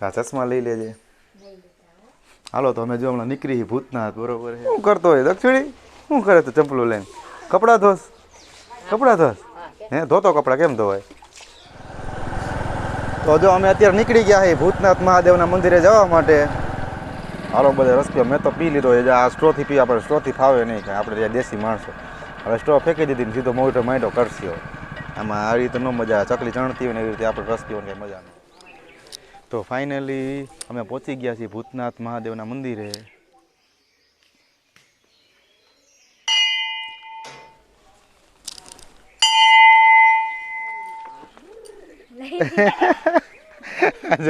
આ ચશ્મા લઈ લેજે. હાલો તો અમે જો હમણાં નીકળી ભૂતનાથ બરોબર શું કરતો હોય દક્ષિણી? શું કરે તો ચંપલું લઈને? કપડાં ધોસ. કપડાં ધોસ. હે ધોતો કપડાં કેમ ધોવાય? તો જો અમે અત્યારે નીકળી ગયા છીએ ભૂતનાથ મહાદેવના મંદિરે જવા માટે. હાલો બધા રસ્તો મેં તો પી લીધો છે. આ સ્ટ્રોથી પી આપણે સ્ટ્રોથી ફાવે નહીં કાંઈ આપણે ત્યાં દેશી માણસો. હવે સ્ટ્રો ફેંકી દીધી ને સીધો મોટો માંડો કરશો આમાં આ રીતે ન મજા ચકલી ચણતી હોય ને એવી રીતે આપણે રસ પીવાની મજા નહીં તો ફાઇનલી અમે પહોંચી ગયા છીએ ભૂતનાથ મહાદેવના મંદિરે.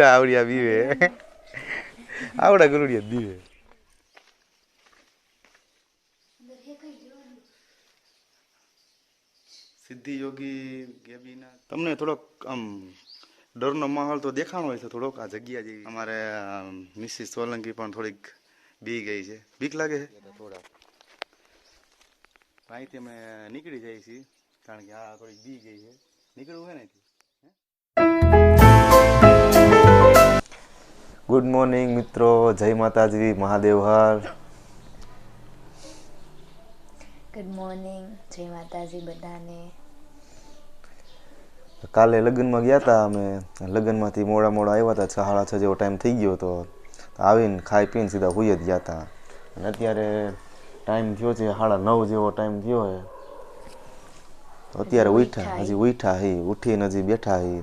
આવડ્યા બીવે આવડા ગરુડિયા દીવે. સિદ્ધિ યોગી ગેબીના તમને થોડોક આમ ડરનો માહોલ તો દેખાણો હોય છે થોડોક આ જગ્યા જેવી. અમારે મિસિસ સોલંકી પણ થોડીક બી ગઈ છે. બીક લાગે છે? થોડા. અહીંથી અમે નીકળી જઈએ છીએ કારણ કે આ થોડીક બી ગઈ છે. નીકળવું હોય ને ગુડ મોર્નિંગ મિત્રો. જય માતાજી. મહાદેવ હર. ગુડ મોર્નિંગ જય માતાજી બધાને. કાલે લગ્નમાં ગયા હતા અમે. લગ્નમાંથી મોડા મોડા આવ્યા હતા છ સાડા છ જેવો ટાઈમ થઈ ગયો હતો. તો આવીને ખાઈ પીને સીધા હુઈ જ ગયા હતા અને અત્યારે ટાઈમ થયો છે સાડા નવ જેવો ટાઈમ થયો છે. અત્યારે ઉઠ્યા હજી ઉઠ્યા હી ઉઠીને હજી બેઠા હી.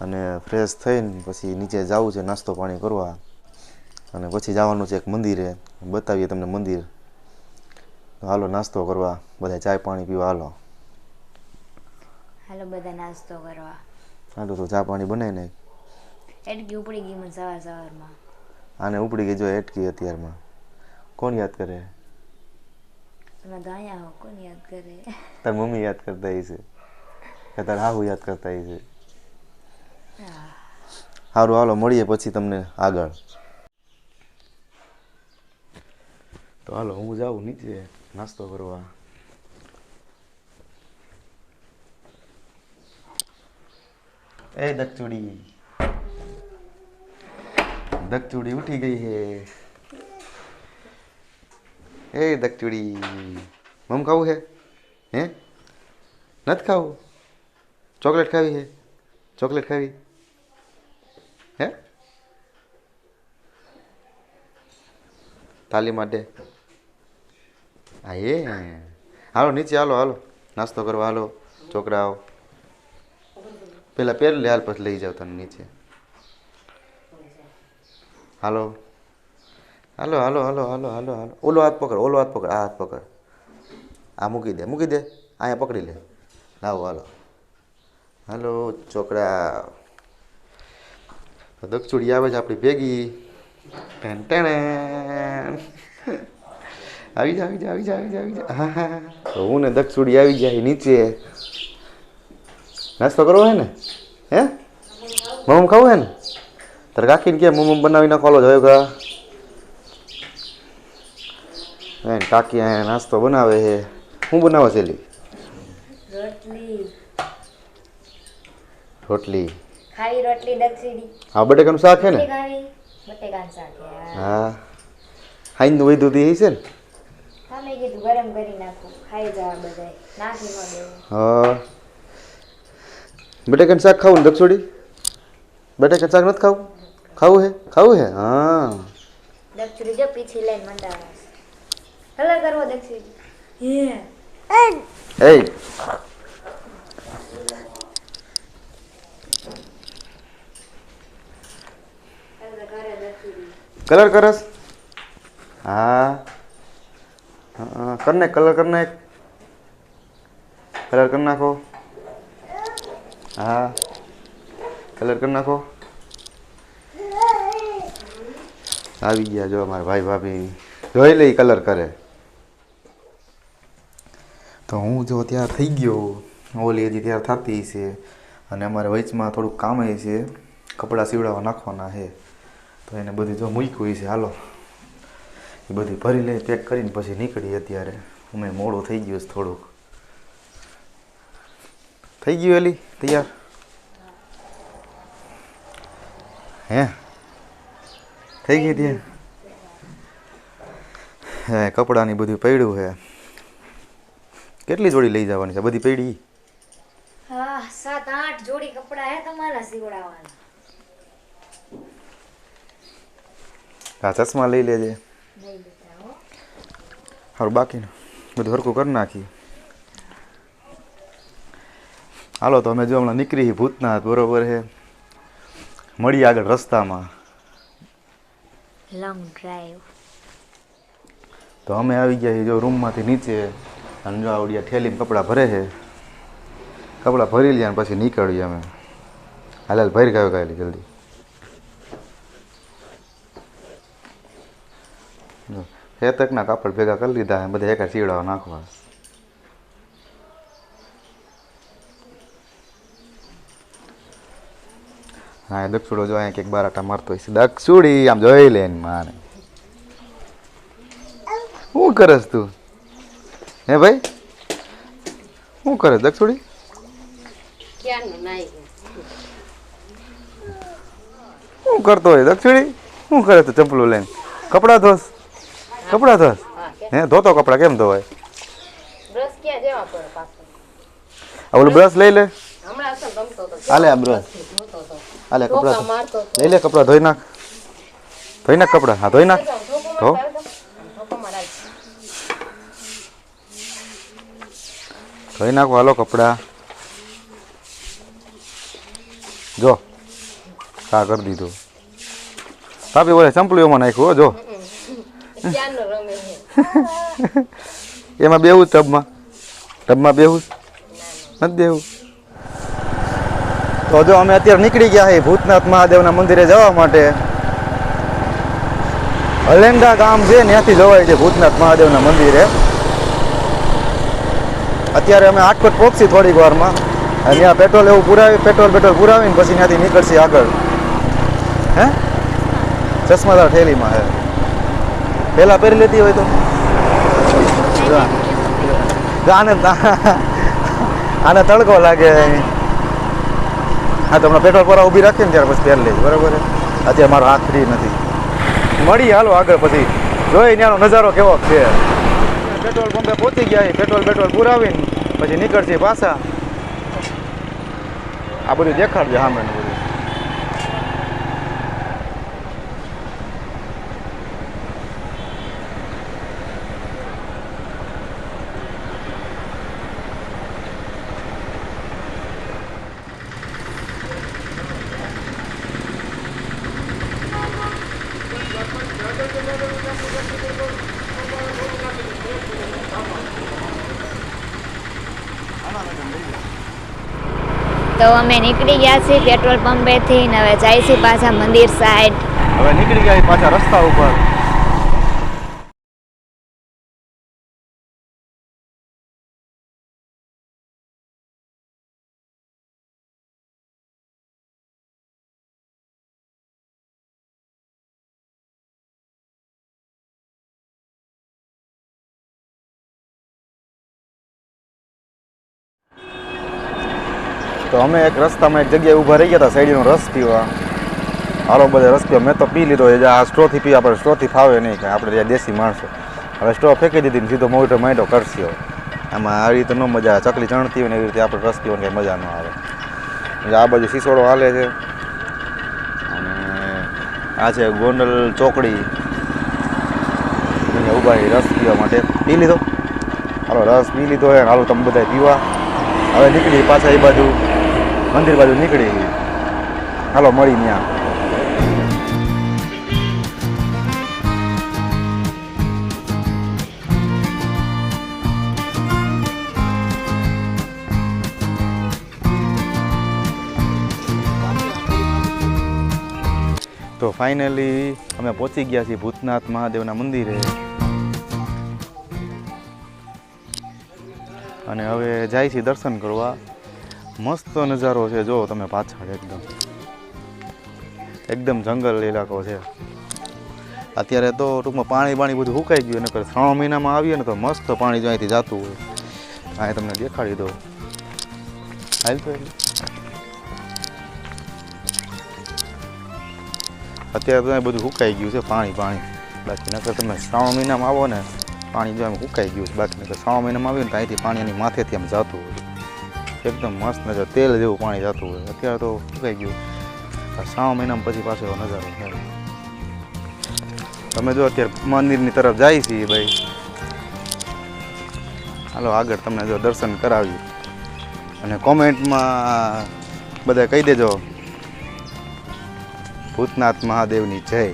અને ફ્રેશ થઈને પછી નીચે જવું છે નાસ્તો પાણી કરવા. અને પછી જવાનું છે એક મંદિરે. બતાવીએ તમને મંદિર. તો હાલો નાસ્તો કરવા બધા ચાય પાણી પીવા હાલો. હાલો બધા નાસ્તો કરવા હાલો તો ચા પાણી બનાવી નાખ. એટકી ઉપડી ગઈ મને સવાર સવારમાં. આને ઉપડી ગઈ જો એટકી અત્યારમાં. કોણ યાદ કરે? તમે તો અહીંયા હો કોણ યાદ કરે? તાર મમ્મી યાદ કરતા હશે કે તાર હાહુ યાદ કરતા હશે સારું હાલો મળીએ પછી તમને આગળ. તો હાલો હું જાઉં નીચે નાસ્તો કરવા. એ દક્ષુડી દક્ષુડી ઉઠી ગઈ હે એ દક્ષુડી મમ ખાવું હે હે નથી ખાવું ચોકલેટ ખાવી હે ચોકલેટ ખાવી હે તાલી માટે હા એ હાલો નીચે હાલો હાલો નાસ્તો કરવા હાલો છોકરાઓ પેલા પહેર લે, હાલ પછી લઈ જાવ તને નીચે. હાલો. હાલો હાલો હાલો હાલો હાલો હાલો. ઓલો હાથ પકડ, ઓલો હાથ પકડ, આ હાથ પકડ. આ મૂકી દે મૂકી દે. અહીંયા પકડી લે. લાવો, હાલો. હાલો છોકરા તો દક્ષુડી આવે છે આપણી ભેગી. ટેણ ટેણ આવી જા આવી જા આવી જા આવી જા આવી જા. હા હા, હું. ને દકચુડી આવી જાય નીચે. નાસ્તો કરવો હે ને? હે? મમ ખાવું હે ને? તારે કાકીને કે મમ બનાવી નાખો જ હોય કા હે કાકી અહીંયા નાસ્તો બનાવે છે શું બનાવે છે રોટલી રોટલી. ખાવી રોટલી દક્ષિણી. હા બટેકાનું શાક છે ને? બટેકાનું શાક હા. હાઈનું વૈધું તી છે ને? હા મેં કીધું ગરમ કરી નાખું. ખાઈ જવા બધાય. નાખી ન દેવું હા. બટેકાનું શાક ખાવું ને દક્ષોડી બટેકાનું શાક નથી ખાવું? ખાવું હે? ખાવું હે? હા. દક્ષોડી જો પીછી લઈને મંડાવે હલો કરવો દક્ષોડી હે. એ. કલર કલર કરસ હા. કરને કલર કરને કલર કરી નાખો. હા. કલર કરી નાખો. આવી ગયા જો અમારા ભાઈ ભાભી. જોઈ લે કલર કરે. તો હું જો ત્યાં થઈ ગયો. ઓલી હજી ત્યાં થતી છે. અને અમારે વચમાં થોડુંક કામ છે. કપડાં સીવડાવવા નાખવાના છે. તો એને બધું જો મૂક્યું છે, હાલો. એ બધી ભરી લઈ પેક કરીને પછી નીકળી અત્યારે. અમે મોડું થઈ ગયું છે થોડુંક. થઈ ગયું એલી તૈયાર? હે? થઈ ગઈ ત્યાં હે કપડાની બધું પડ્યું છે કેટલી જોડી લઈ જવાની છે? બધી પડી? હા સાત આઠ જોડી કપડા હે તમારા સીવડાવવાના. હા ચશ્મા લઈ લેજે. લીધા બાકીનું બધું હરખું કરી નાખી. હાલો તો અમે જો હમણાં નીકળી ભૂતનાથ બરોબર છે? મળીએ આગળ રસ્તામાં. લોંગ ડ્રાઈવ તો અમે આવી ગયા છીએ જો રૂમમાંથી નીચે અને જો આવડિયા ઠેલીમાં કપડાં ભરે છે. કપડાં ભરી લ્યા અને પછી નીકળીએ અમે. હાલ હાલ ભરી ગયો ગયેલી જલ્દી. હેતકના કાપડ ભેગા કરી લીધા બધા એકા ચીવડાવા નાખવા. હા એ દક્ષુડો જો અહીંયા કંઈક બારાટા મારતો હોય છે. દક્ષુડી આમ જોઈ લે મારે માને. શું કરસ તું? હે ભાઈ? શું કરે દક્ષુડી? શું કરતો હોય દક્ષિણી શું કરે તો ચંપલું લઈને? કપડાં ધોસ. કપડાં ધોસ. હા હે ધોતો કપડાં કેમ ધોવાય? ઓલું બ્રશ લઈ લે. હાલે આ બ્રશ. જોતો કપડા. લઈ લે કપડાં ધોઈ નાખ. ધોઈ નાખ કપડાં. હા ધોઈ નાખ. ધો. ધોઈ નાખો હાલો કપડાં. જો કા કરી દીધું. ભાભી વળે ચંપલું એમાં નાખ્યું જો. એમાં બેવું ટબમાં. ટબમાં બેવું નથી બેવું તો જો અમે અત્યારે નીકળી ગયા છીએ ભૂતનાથ મહાદેવના મંદિરે જવા માટે. હલેંડા ગામ છે ત્યાંથી જવાય છે ભૂતનાથ મહાદેવના મંદિરે. અત્યારે અમે આટકોટ પહોંચી થોડીક વારમાં. અને ત્યાં પેટ્રોલ એવું પુરાવી પેટ્રોલ પેટ્રોલ પુરાવીને પછી ત્યાંથી નીકળશે આગળ. હે? ચશ્માદાર થેલીમાં હે. પહેલાં પહેરી લેતી હોય તો. આને આને તડકો લાગે હા, તો હમણાં પેટ્રોલ પર ઊભી રાખીએ ને ત્યારે પછી પહેરી લઈશ બરાબર અત્યારે મારો હાથ ફ્રી નથી. મળી, હાલો આગળ પછી. જોઈ, ત્યાંનો નજારો કેવો છે? પેટ્રોલ પંપે પહોંચી ગયા પેટ્રોલ પેટ્રોલ પુરાવીને, પછી નીકળશે પાછા. આ બધું દેખાડજો હા બધું તો અમે નીકળી ગયા છીએ પેટ્રોલ પંપેથી ને હવે જાય છીએ પાછા મંદિર સાઈડ હવે નીકળી ગયા પાછા રસ્તા ઉપર. તો અમે એક રસ્તામાં એક જગ્યાએ ઊભા રહી ગયા હતા શેરડીનો રસ પીવા. હાલો બધા રસ પીવા. મેં તો પી લીધો, એ આ સ્ટ્રોથી પી આપણે સ્ટ્રોથી ફાવે નહીં કાંઈ આપણે ત્યાં દેશી માણસો. હવે સ્ટ્રો ફેંકી દીધી સીધો મોટો માંડો કરશી આમાં આવી રીતે ન મજા આવે, ચકલી ચણતી હોય ને એવી રીતે આપણે રસ પીવાની કંઈ મજા ન આવે. આ બાજુ સિસોડો હાલે છે. અને આ છે ગોંડલ ચોકડી. અહીંયા ઊભા રસ પીવા માટે. પી લીધો? હાલો, રસ પી લીધો હે હાલો તમે બધા પીવા. હવે નીકળી પાછા એ બાજુ. મંદિર બાજુ નીકળી. હાલો, મળી ત્યાં તો ફાઇનલી અમે પહોંચી ગયા છીએ ભૂતનાથ મહાદેવના મંદિરે. અને હવે જાય છે દર્શન કરવા. મસ્ત નજારો છે, જો તમે પાછળ એકદમ. એકદમ જંગલ ઇલાકો છે. અત્યારે તો ટૂંકમાં પાણી પાણી બધું સુકાઈ ગયું, નકર શ્રાવણ મહિનામાં આવીએ ને તો મસ્ત પાણી જો અહીંથી જતું હોય. અહીં તમને દેખાડી દઉં. હાલ તો અત્યારે તો બધું સુકાઈ ગયું છે, પાણી પાણી બાકી નકર તમે શ્રાવણ મહિનામાં આવો ને, પાણી જો એમ સુકાઈ ગયું છે, બાકી નકર શ્રાવણ મહિનામાં આવ્યું ને તો અહીંથી પાણી એની માથેથી આમ જતું હોય. એકદમ મસ્ત નજર. તેલ જેવું પાણી જતું હોય. અત્યારે તો ફૂકાઈ ગયું. શ્રાવણ મહિનામાં પછી પાછો એવો નજારો તમે જો અત્યારે મંદિરની તરફ જાય છીએ ભાઈ. હાલો, આગળ તમને જો દર્શન કરાવી અને કોમેન્ટમાં બધા કહી દેજો. ભૂતનાથ મહાદેવની જય.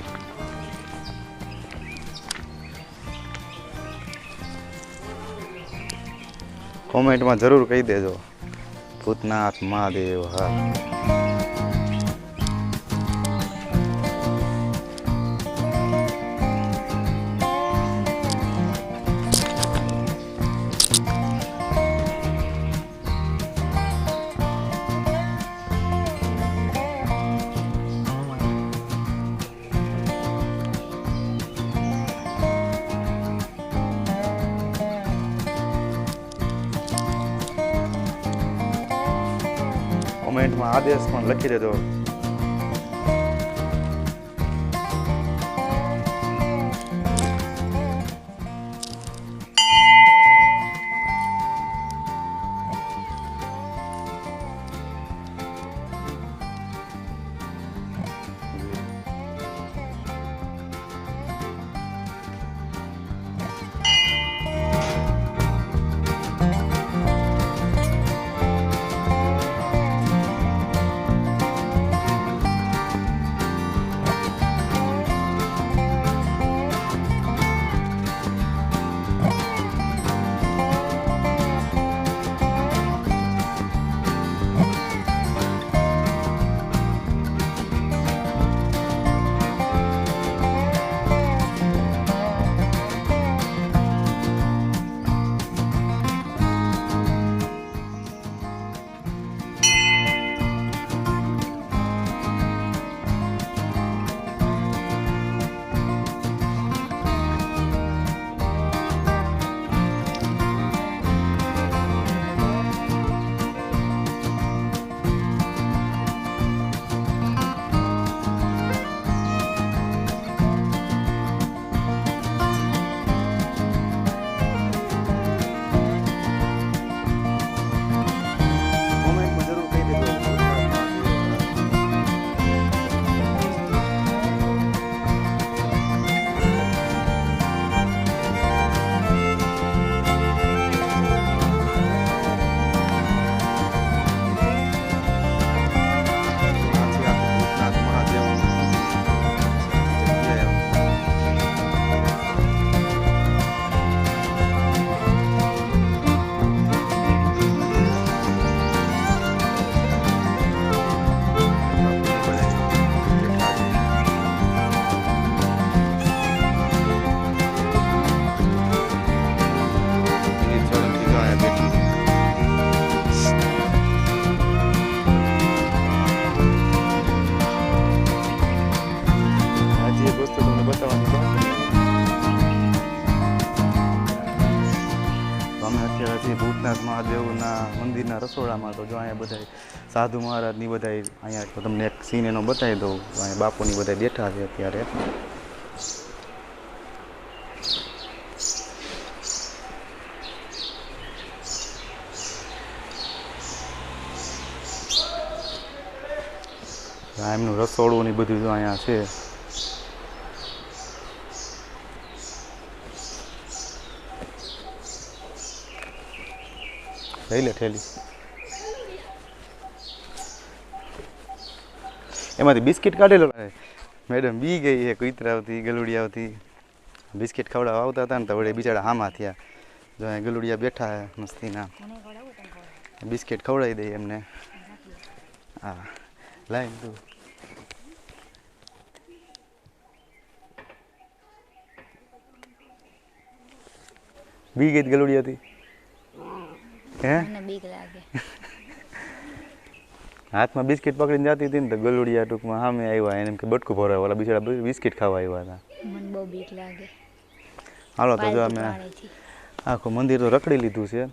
કોમેન્ટમાં જરૂર કહી દેજો. ભૂતનાથ મહાદેવ હા. કોમેન્ટમાં આદેશ પણ લખી દેજો. સાધુ મહારાજની બધા અહીંયા તમને એક સીન એનો બતાવી દઉં. અહીંયા બાપુની બધા બેઠા છે અત્યારે. એમનું રસોડું ને બધું અહીંયા છે. લઈ લે ઠેલી. એમાંથી બિસ્કિટ કાઢેલો મેડમ બી ગઈ છે ગલુડિયા આવતી. બિસ્કિટ ખવડાવવા આવતા હતા ને તો વડે બિચારા હામાં થયા. જો અહીંયા ગલુડિયા બેઠા હે, મસ્તીના. બિસ્કિટ ખવડાવી દઈએ એમને. હા લાઈન તું બી ગઈ ગલુડી હતી. હે? બીક લાગે. હાથમાં બિસ્કિટ પકડીને જતી હતી ને તો ગલુડિયા ટૂંકમાં સામે આવ્યા. એને એમ કે બટકું ભરાય ઓલા બિચારા બિસ્કિટ ખાવા આવ્યા હતા. મને બહુ બીક લાગે. હાલો તો જો અમે આખું મંદિર તો રખડી લીધું છે.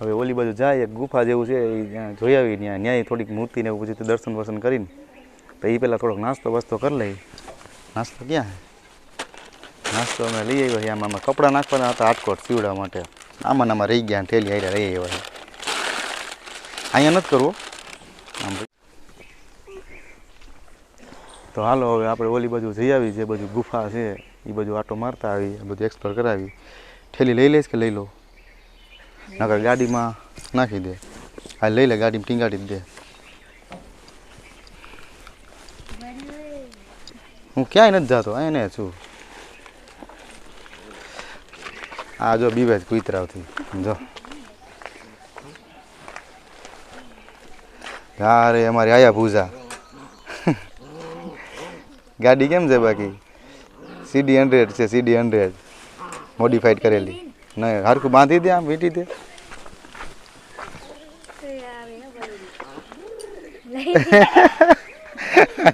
હવે ઓલી બાજુ જાય એક ગુફા જેવું છે એ ત્યાં જોઈ આવી ત્યાં ન્યાય થોડીક મૂર્તિને એવું પછી દર્શન વર્શન કરીને. તો એ પહેલાં થોડોક નાસ્તો વાસ્તો કરી લઈ. નાસ્તો ક્યાં? નાસ્તો અમે લઈ આવ્યો આમાં આમાં કપડાં નાખવાના હતા હાટકોટ સીવડા માટે. આમાં આમાં રહી ગયા ઠેલી હારે રહી આવ્યા અહીંયા નથી કરવો. તો હાલો, હવે આપણે ઓલી બાજુ જઈ આવી, જે બાજુ ગુફા છે એ બાજુ આટો મારતા આવી, આ બધું એક્સપ્લોર કરાવી. ઠેલી લઈ લઈશ કે લઈ લો? નકર ગાડીમાં નાખી દે. હા, લઈ લે, ગાડીમાં ટીંગાડી દે. હું ક્યાંય નથી જતો એને છું. આ જો બીવે જ કુતરાવથી જો. હા રે અમારી આયા પૂજા ગાડી કેમ છે બાકી? સીડી હંડ્રેડ છે, સીડી હંડ્રેડ. મોડિફાઈડ કરેલી. નહીં, હરખું બાંધી દે આમ, વીટી દે.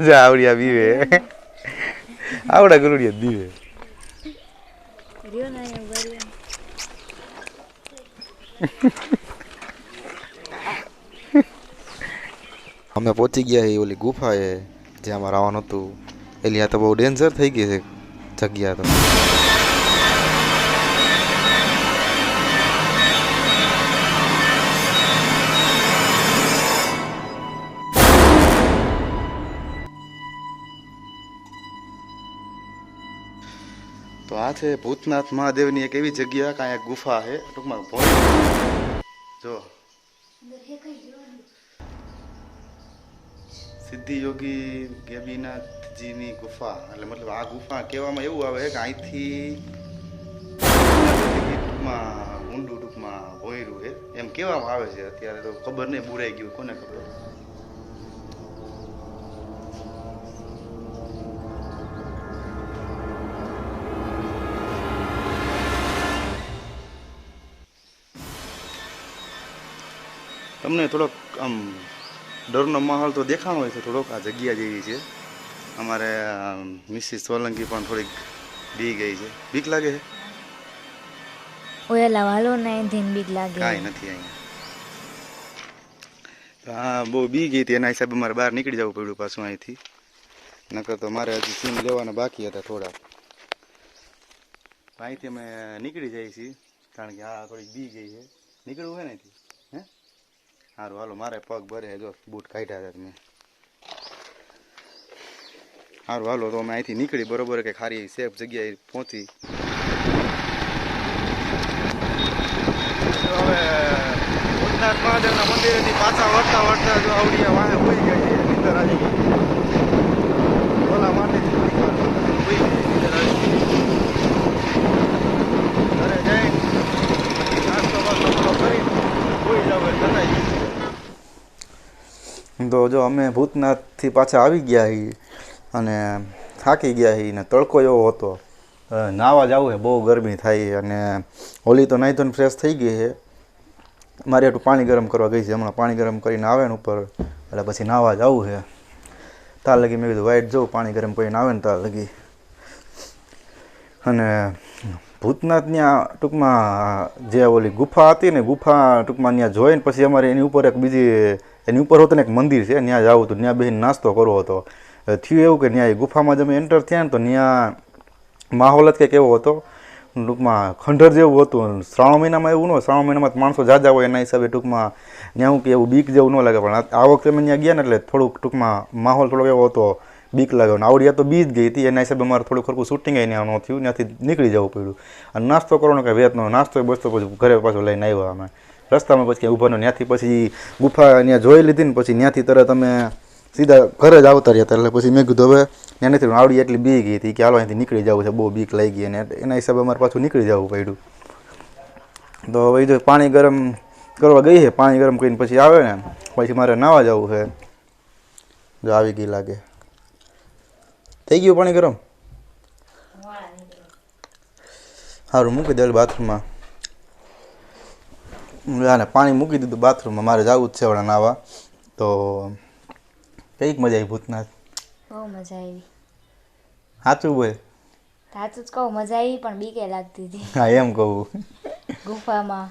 જા આવડિયા બીવે. આવડા ગરુડિયા બીવે. અમે પહોંચી ગયા એ ઓલી ગુફા એ જ્યાં અમારે આવવાનું હતું. એટલે આ તો બહુ ડેન્જર થઈ ગઈ છે જગ્યા તો. તો આ છે ભૂતનાથ મહાદેવની એક એવી જગ્યા કાંઈ ગુફા છે. ટૂંકમાં જો. સિદ્ધિ યોગી ગેબીનાથજીની ગુફા, એટલે મતલબ આ ગુફા કહેવામાં એવું આવે કે અહીંથી ટૂંકમાં ઊંડું ટૂંકમાં ભોયરું છે એમ કહેવામાં આવે છે. અત્યારે તો ખબર નહીં, બુરાઈ ગયું. કોને ખબર? તમને થોડોક આમ ડરનો માહોલ તો દેખાણો હોય છે થોડોક. આ જગ્યા જેવી છે. અમારે મિસિસ સોલંકી પણ થોડીક બી ગઈ છે. બીક લાગે છે? ઓયલા વાલો ને એનથી બીક લાગે. કાંઈ નથી અહીંયા. હા બહુ બી ગઈ હતી. એના હિસાબે મારે બહાર નીકળી જવું પડ્યું પાછું અહીંથી. નકર તો મારે હજી સીમ લેવાના બાકી હતા થોડા. અહીંથી અમે નીકળી જઈએ છીએ. કારણ કે આ થોડીક બી ગઈ છે. નીકળવું હોય ને અહીંથી? સારું હાલો, મારે પગ ભરે જો, બૂટ કાઢ્યા હતા તમે. સારું હાલો, તો અમે અહીંથી નીકળી, બરોબર કે ખારી સેફ જગ્યાએ પહોંચી. હવે ભૂતનાથ મહાદેવના મંદિરેથી પાછા વળતા વળતા જો આવડિયા વાહે હોઈ ગઈ. છે ઓલા માટેથી થોડીક વાર હોઈ ગઈ નીંદર આવી ગઈ ઘરે જઈને પછી નાસ્તો બાસ્તો બધો કરીને હોઈ જાવ એટલે જતાઈ ગઈ તો જો અમે ભૂતનાથથી પાછા આવી ગયા છીએ અને થાકી ગયા છીએ ને તડકો એવો હતો. નાવા જવું છે બહુ ગરમી થાય અને હોલી તો નાહી ધોઈને ફ્રેશ થઈ ગઈ છે મારે એટલું પાણી ગરમ કરવા ગઈ છે, હમણાં પાણી ગરમ કરીને આવે ને ઉપર, એટલે પછી નાહવા જવું છે તાર લગી મેં કીધું, વાઈટ જવું પાણી ગરમ કરીને આવે ને તાર લગી. અને ભૂતનાથની ટૂંકમાં જે ઓલી ગુફા હતી ને, ગુફા ટૂંકમાં ત્યાં જોઈને પછી અમારે એની ઉપર એક બીજી એની ઉપર હતું એક મંદિર છે ત્યાં જવું હતું ત્યાં બેસીને નાસ્તો કરવો હતો. થયું એવું કે ત્યાં એ ગુફામાં જ એન્ટર થયા ને તો ત્યાં માહોલ જ કંઈક એવો હતો. ટૂંકમાં ખંડર જેવું હતું. શ્રાવણ મહિનામાં એવું ન હોય, શ્રાવણ મહિનામાં માણસો જાજા હોય એના હિસાબે ટૂંકમાં ત્યાં હું કે એવું બીક જેવું ન લાગે, પણ આ વખતે અમે ત્યાં ગયા ને એટલે થોડુંક ટૂંકમાં માહોલ થોડોક એવો હતો, બીક લાગ્યો. ને આવડિયા તો બી જ ગઈ હતી, એના હિસાબે અમારે થોડું ખરખું શૂટિંગ ન થયું ત્યાંથી નીકળી જવું પડ્યું. અને નાસ્તો કરવાનો કંઈ વેતનો નાસ્તો બસ્તો પછી ઘરે પાછો લઈને આવ્યા અમે. રસ્તામાં પછી ક્યાંય ઊભા ન ત્યાંથી પછી ગુફા ત્યાં જોઈ લીધી ને પછી ત્યાંથી તરત અમે સીધા ઘરે જ આવતા રહ્યા એટલે પછી મેં કીધું હવે ત્યાં નથી આવડી એટલી બી ગઈ હતી કે હાલો અહીંથી નીકળી જવું છે બહુ બીક લાગી અને એના હિસાબે અમારે પાછું નીકળી જવું પડ્યું. તો હવે જો પાણી ગરમ કરવા ગઈ છે પાણી ગરમ કરીને પછી આવે ને પછી મારે નાવા જવું છે. જો આવી ગઈ લાગે. થઈ ગયું પાણી ગરમ? સારું મૂકી દે બાથરૂમમાં. આને પાણી મૂકી દીધું બાથરૂમમાં મારે જવું જ છે હમણાં નાવા. તો કંઈક મજા આવી ભૂતનાથ. બહુ મજા આવી. સાચું બોલ. સાચું જ કહું મજા આવી પણ બીકે લાગતી હતી. હા એમ કહું. ગુફામાં.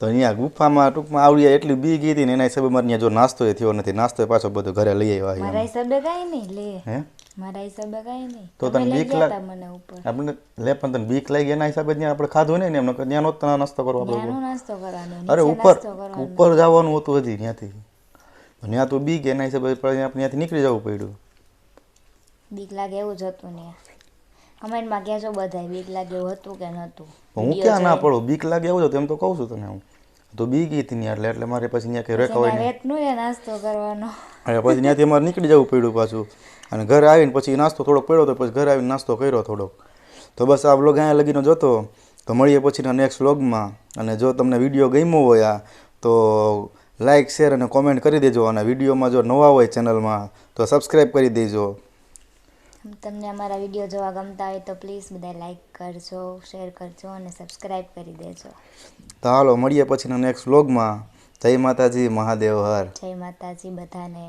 તો અહીંયા ગુફામાં ટૂંકમાં આવડી એટલી બી ગઈ હતી ને એના હિસાબે મારે અહીંયા જો નાસ્તો થયો નથી. નાસ્તો પાછો બધો ઘરે લઈ આવ્યા મારા હિસાબે કાંઈ નહીં લે. હે? મારા હિસાબે કઈ નહીં. તો તને બીક લાગ મને ઉપર. આપણે લે પણ તને બીક લાગી એના હિસાબે ત્યાં આપણે ખાધું ને એમને ત્યાં નહોતો નાસ્તો કરવો આપણે ત્યાંનો નાસ્તો કરવાનો અરે ઉપર ઉપર જવાનું હતું હજી ત્યાંથી. ત્યાં તો બીક એના હિસાબે આપણે ત્યાંથી નીકળી જવું પડ્યું. બીક લાગે એવું જ હતું ને. કમેન્ટમાં કહેજો બધાય બીક લાગે એવું હતું કે નહોતું. હું ક્યાં ના પડું? બીક લાગે એવું હતું એમ તો કહું છું તને હું. તો બી ગઈ હતી એટલે એટલે મારે પછી ત્યાં કંઈ રેખા હોય એના નહીં. વેતનું એ નાસ્તો કરવાનો. અને પછી ત્યાંથી અમારે નીકળી જવું પડ્યું પાછું. અને ઘરે આવીને પછી નાસ્તો થોડોક પડ્યો તો પછી ઘરે આવીને નાસ્તો કર્યો થોડોક. તો બસ આ બ્લોગ અહીંયા લગીનો જોતો તો મળીએ પછીના નેક્સ્ટ વ્લોગમાં અને જો તમને વીડિયો ગમ્યો હોય આ તો લાઇક શેર અને કોમેન્ટ કરી દેજો. અને વિડીયોમાં જો નવા હોય ચેનલમાં તો સબસ્ક્રાઈબ કરી દેજો. તમને અમારા વીડિયો જોવા ગમતા હોય તો પ્લીઝ બધા લાઈક કરજો શેર કરજો અને સબસ્ક્રાઈબ કરી દેજો. તો હાલો મળીએ પછીના નેક્સ્ટ વ્લોગમાં જય માતાજી મહાદેવ હર. જય માતાજી બધાને.